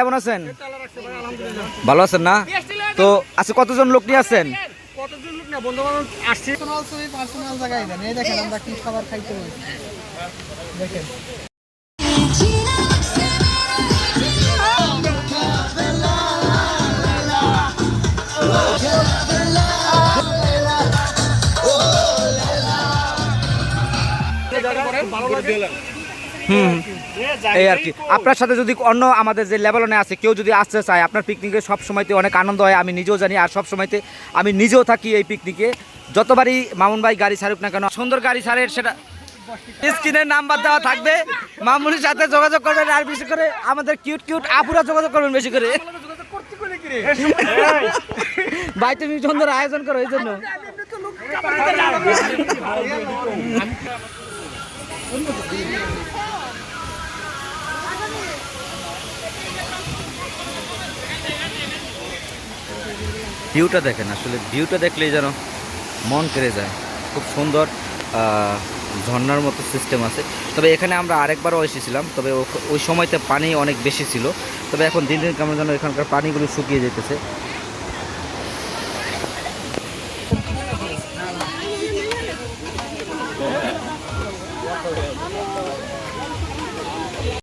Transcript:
কেমন আছেন? ভালো আছেন না? তো আচ্ছা কতজন লোক নিয়ে আছেন? কতজন লোক হুম। এই আর কি। আপনার সাথে যদি অন্য আমাদের যে লেভেলনে আছে কেউ যদি আসতে চায় আপনার পিকনিকে সব সময়তে অনেক আনন্দ হয় আমি নিজেও জানি আর সব সময়তে আমি নিজেও থাকি এই পিকনিকে যতবারই মামুন ভাই গাড়ি ছাড়ুক না কেন সুন্দর গাড়ি ছাড়ে সেটা স্ক্রিনের নাম্বার দেওয়া থাকবে। মামুনের সাথে যোগাযোগ করবেন আর বেশি করে আমাদের কিউট কিউট আপুরা যোগাযোগ করবেন বেশি করে। ভাই তুমি সুন্দর আয়োজন করো এই জন্য। ভিউটা দেখেন, আসলে ভিউটা দেখলেই যেন মন কেড়ে যায়। খুব সুন্দর ঝর্নার মতো সিস্টেম আছে। তবে এখানে আমরা আরেকবারও এসেছিলাম, তবে ওই সময়তে পানি অনেক বেশি ছিল। তবে এখন দিন দিন কেমন যেন এখানকার পানিগুলো শুকিয়ে যেতেছে।